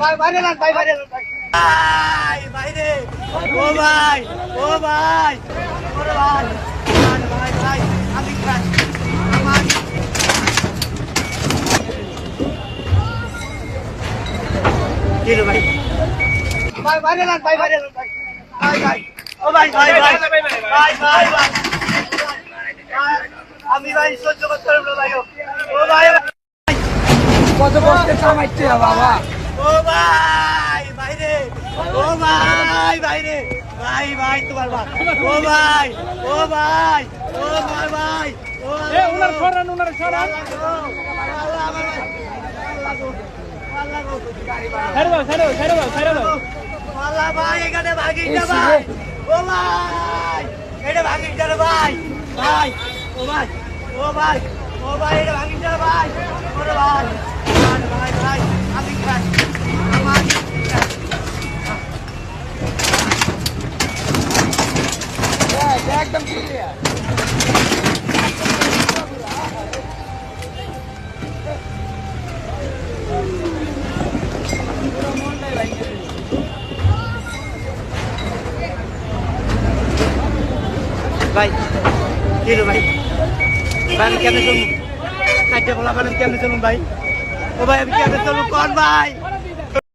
ভাই বাইরে যান ভাই বাইরে যান ভাই। বাইরে। ও ভাই ও ভাই। ওরে ভাই ভাই ভাই আমি ভাই আমার কি রে ভাই? ভাই বাইরে যান ভাই বাইরে ভাই। ভাই ভাই ও ভাই ভাই ভাই ভাই ভাই ভাই। আমি ভাই সহ্য করতে পারব না ভাই ও। ভাই কত কষ্টে কামাইতে বাবা। ও ভাই বাইরে। ও ভাই বাইরে। ভাই ভাই তোমার ভাই ও ভাই ও ভাই ও ভাই ভাই ও এ উনার সরান উনার সরান ছেড়ে ছেড়ে ভাই এখানে ভাই। ও ভাই এটা ভাগিটা রে ভাই। ভাই ও ভাই ও ভাই ও ভাই এটা ওরে ভাই। ভাই ভাই ভাই আমি ভাই আমার একদম ক্লিয়ার ভাই, কি ভাই? ভাই, আমি কেমনে চলবো? কাজটা বলা বলেন কেমনে চলুন ভাই? ও ভাই, আমি কেমনে চলবো? কোন ভাই?